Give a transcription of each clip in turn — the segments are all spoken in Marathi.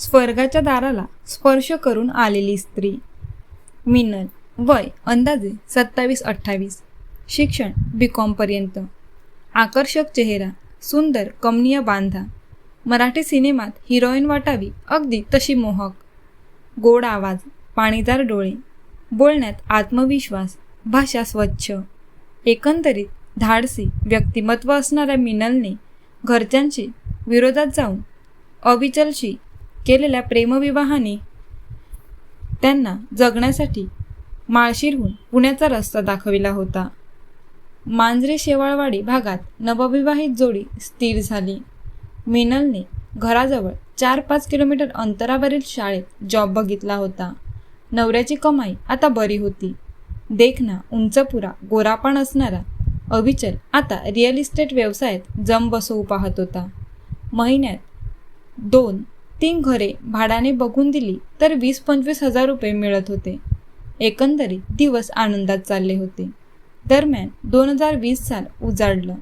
स्वर्गाच्या दाराला स्पर्श करून आलेली स्त्री. मिनल. वय. अंदाजे सत्तावीस अठ्ठावीस. शिक्षण. बी कॉमपर्यंत आकर्षक चेहरा. सुंदर कमनीय बांधा. मराठी सिनेमात हिरोईन वाटावी अगदी तशी मोहक. गोड आवाज पाणीदार डोळे. बोलण्यात आत्मविश्वास भाषा स्वच्छ. एकंदरीत धाडसी व्यक्तिमत्व असणाऱ्या मिनलने घरच्यांशी विरोधात जाऊन अविचलशी केलेल्या प्रेमविवाहाने त्यांना जगण्यासाठी माळशिरहून पुण्याचा रस्ता दाखविला होता. मांजरे शेवाळवाडी भागात नवविवाहित जोडी स्थिर झाली. मिनलने घराजवळ चार पाच किलोमीटर अंतरावरील शाळेत जॉब बघितला होता. नवऱ्याची कमाई आता बरी होती. देखना उंचपुरा गोरापण असणारा अविचल आता रिअल इस्टेट व्यवसायात जम बसवू पाहत होता. महिन्यात दोन तीन घरे भाड्याने बघून दिली तर वीस पंचवीस हजार रुपये मिळत होते. एकंदरीत दिवस आनंदात चालले होते. दरम्यान दोन हजार वीस साल उजाडलं.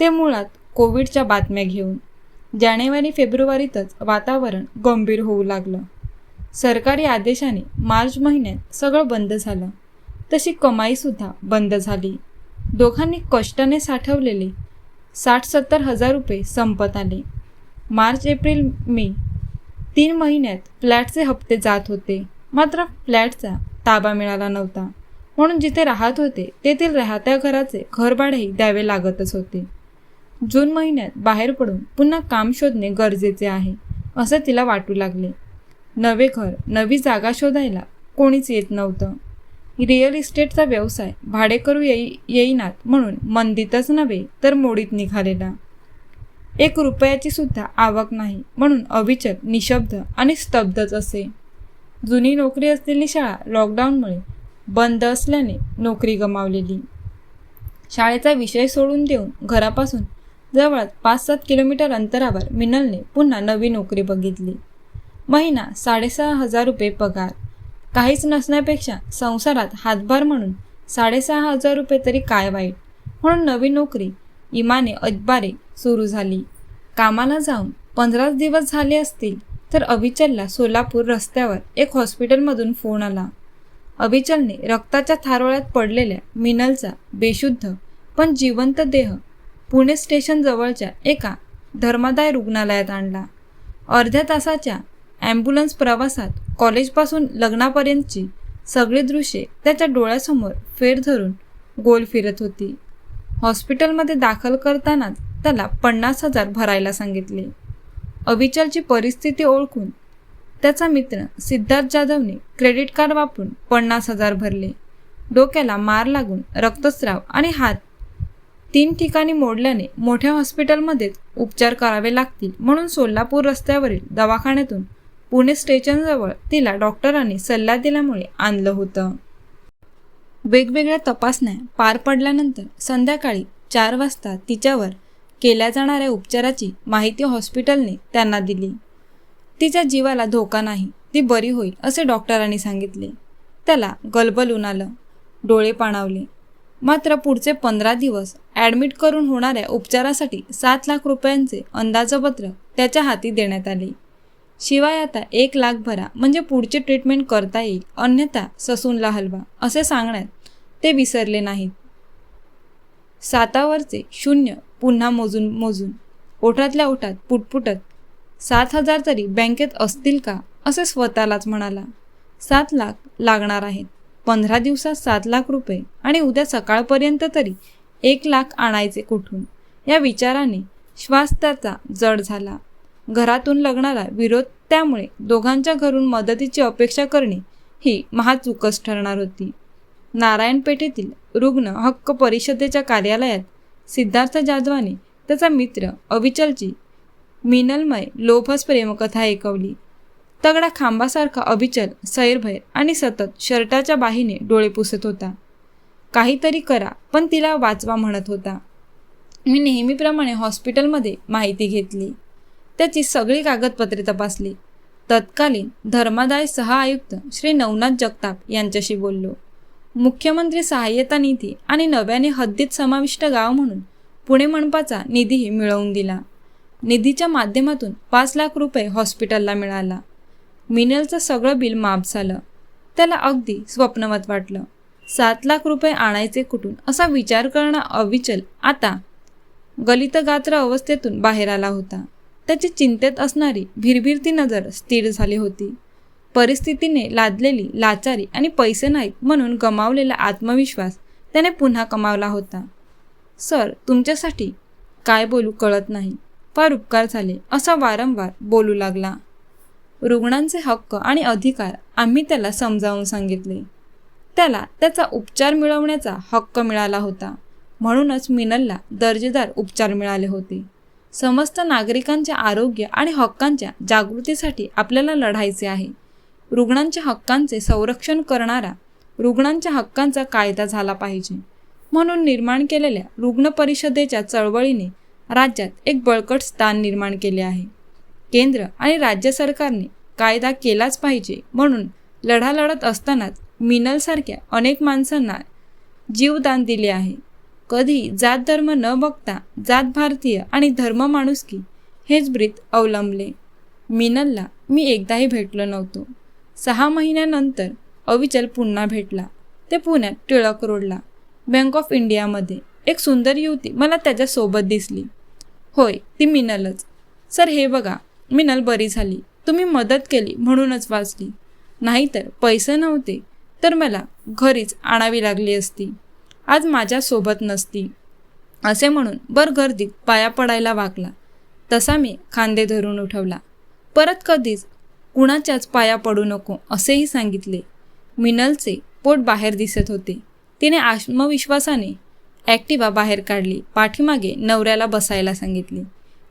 ते मुळात कोविडच्या बातम्या घेऊन. जानेवारी फेब्रुवारीतच वातावरण गंभीर होऊ लागलं. सरकारी आदेशाने मार्च महिन्यात सगळं बंद झालं. तशी कमाईसुद्धा बंद झाली. दोघांनी कष्टाने साठवलेले साठ सत्तर हजार रुपये संपत आले. मार्च एप्रिल मे तीन महिन्यात फ्लॅटचे हप्ते जात होते. मात्र फ्लॅटचा ताबा मिळाला नव्हता. म्हणून जिथे राहत होते तेथील राहत्या घराचे घरभाडेही द्यावे लागतच होते. जून महिन्यात बाहेर पडून पुन्हा काम शोधणे गरजेचे आहे असं तिला वाटू लागले. नवे घर नवी जागा शोधायला कोणीच येत नव्हतं. रिअल इस्टेटचा व्यवसाय भाडेकरू येई येईनात म्हणून मंदीतच नव्हे तर मोडीत निघालेला. एक रुपयाची सुद्धा आवक नाही. म्हणून अविचल निशब्द आणि स्तब्धच असे. जुनी नोकरी असलेली शाळा लॉकडाऊनमुळे बंद असल्याने नोकरी गमावलेली. शाळेचा विषय सोडून देऊन घरापासून जवळ पाच सात किलोमीटर अंतरावर मिनलने पुन्हा नवी नोकरी बघितली. महिना साडेसहा हजार रुपये पगार. काहीच नसण्यापेक्षा संसारात हातभार म्हणून साडेसहा हजार रुपये तरी काय वाईट? म्हणून नवी नोकरी इमाने अजबारे सुरू झाली. कामाला जाऊन पंधराच दिवस झाले असतील तर अविचलला सोलापूर रस्त्यावर एक हॉस्पिटलमधून फोन आला. अविचलने रक्ताच्या थारोळ्यात पडलेल्या मिनलचा बेशुद्ध पण जिवंत देह पुणे स्टेशन जवळच्या एका धर्मादाय रुग्णालयात आणला. अर्ध्या तासाच्या ॲम्ब्युलन्स प्रवासात कॉलेजपासून लग्नापर्यंतची सगळी दृश्ये त्याच्या डोळ्यासमोर फेर धरून गोल फिरत होती. हॉस्पिटलमध्ये दाखल करतानाच त्याला पन्नास हजार भरायला सांगितले. अविचलची परिस्थिती ओळखून त्याचा मित्र सिद्धार्थ जाधवने क्रेडिट कार्ड वापरून पन्नास हजार भरले. डोक्याला मार लागून रक्तस्राव आणि हात तीन ठिकाणी मोडल्याने मोठ्या हॉस्पिटलमध्येच उपचार करावे लागतील म्हणून सोलापूर रस्त्यावरील दवाखान्यातून पुणे स्टेशनजवळ तिला डॉक्टरांनी सल्ला दिल्यामुळे आणलं होतं. वेगवेगळ्या तपासण्या पार पडल्यानंतर संध्याकाळी चार वाजता तिच्यावर केल्या जाणाऱ्या उपचाराची माहिती हॉस्पिटलने त्यांना दिली. तिच्या जीवाला धोका नाही ती बरी होईल असे डॉक्टरांनी सांगितले. त्याला गलबलून आलं डोळे पाणावले. मात्र पुढचे पंधरा दिवस ॲडमिट करून होणाऱ्या उपचारासाठी सात लाख रुपयांचे अंदाजपत्र त्याच्या हाती देण्यात आले. शिवाय आता एक लाख भरा म्हणजे पुढची ट्रीटमेंट करता येईल. अन्यथा ससूनला हलवा असे सांगण्यात ते विसरले नाहीत. सातावरचे शून्य पुन्हा मोजून मोजून. ओठातल्या ओठात पुटपुटत सात हजार तरी बँकेत असतील का असे स्वतःलाच म्हणाला. सात लाख लागणार आहेत. पंधरा दिवसात सात लाख रुपये आणि उद्या सकाळपर्यंत तरी एक लाख आणायचे कुठून? या विचाराने श्वास त्याचा जड झाला. घरातून लग्नाला विरोध त्यामुळे दोघांच्या घरून मदतीची अपेक्षा करणे ही महाचूकच ठरणार होती. नारायणपेठेतील रुग्ण हक्क परिषदेच्या कार्यालयात सिद्धार्थ जाधवाने त्याचा मित्र अविचलची मिनलमय लोभस प्रेमकथा ऐकवली. तगडा खांबासारखा अभिचल सैरभैर आणि सतत शर्टाच्या बाहीने डोळे पुसत होता. काहीतरी करा पण तिला वाचवा म्हणत होता. मी नेहमीप्रमाणे हॉस्पिटलमध्ये माहिती घेतली. त्याची सगळी कागदपत्रे तपासली. तत्कालीन धर्मादाय सह-आयुक्त श्री नवनाथ जगताप यांच्याशी बोललो. मुख्यमंत्री सहाय्यता निधी आणि नव्याने हद्दीत समाविष्ट गाव म्हणून पुणे मनपाचा निधीही मिळवून दिला. निधीच्या माध्यमातून पाच लाख रुपये हॉस्पिटलला मिळाला. मिनलचं सगळं बिल माफ झालं. त्याला अगदी स्वप्नवत वाटलं. सात लाख रुपये आणायचे कुठून असा विचार करणं अविचल आता गलितगात्र अवस्थेतून बाहेर आला होता. त्याची चिंतेत असणारी भिरभिरती नजर स्थिर झाली होती. परिस्थितीने लादलेली लाचारी आणि पैसे नाहीत म्हणून गमावलेला आत्मविश्वास त्याने पुन्हा कमावला होता. सर तुमच्यासाठी काय बोलू कळत नाही. फार उपकार झाले असा वारंवार बोलू लागला. रुग्णांचे हक्क आणि अधिकार आम्ही त्याला समजावून सांगितले. त्याला त्याचा उपचार मिळवण्याचा हक्क मिळाला होता. म्हणूनच मिनलला दर्जेदार उपचार मिळाले होते. समस्त नागरिकांच्या आरोग्य आणि हक्कांच्या जागृतीसाठी आपल्याला लढायचे आहे. रुग्णांच्या हक्कांचे संरक्षण करणारा रुग्णांच्या हक्कांचा कायदा झाला पाहिजे. म्हणून निर्माण केलेल्या रुग्ण परिषदेच्या चळवळीने राज्यात एक बळकट स्थान निर्माण केले आहे. केंद्र आणि राज्य सरकारने कायदा केलाच पाहिजे म्हणून लढा लढत असतानाच मिनलसारख्या अनेक माणसांना जीवदान दिले आहे. कधी जात धर्म न बघता जात भारतीय आणि धर्म माणुसकी हेच ब्रीत अवलंबले. मिनलला मी एकदाही भेटलो नव्हतो. सहा महिन्यानंतर अविचल पुन्हा भेटला. ते पुण्यात टिळक रोडला. बँक ऑफ इंडियामध्ये. एक सुंदर युवती मला त्याच्यासोबत दिसली. होय ती मिनलच. सर हे बघा मिनल बरी झाली. तुम्ही मदत केली म्हणूनच वाचली. नाहीतर पैसे नव्हते. तर मला घरीच आणावी लागली असती. आज माझ्यासोबत नसती. असे म्हणून बरगर्दीत पाया पडायला वागला. तसा मी खांदे धरून उठवला. परत कधीच कुणाच्याच पाया पडू नको असेही सांगितले. मिनलचे पोट बाहेर दिसत होते. तिने आत्मविश्वासाने ॲक्टिवा बाहेर काढली. पाठीमागे नवऱ्याला बसायला सांगितली.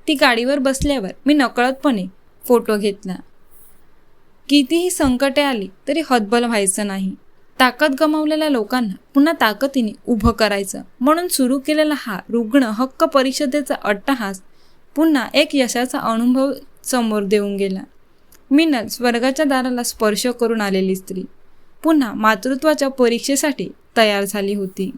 ती गाडीवर बसल्यावर मी नकळतपणे फोटो घेतला. कितीही संकटे आली तरी हतबल व्हायचं नाही. ताकद गमावलेल्या लोकांना पुन्हा ताकदीने उभं करायचं. म्हणून सुरू केलेला हा रुग्ण हक्क परिषदेचा अट्टहास पुन्हा एक यशाचा अनुभव समोर देऊन गेला. मिनल स्वर्गाच्या दाराला स्पर्श करून आलेली स्त्री पुन्हा मातृत्वाच्या परीक्षेसाठी तयार झाली होती.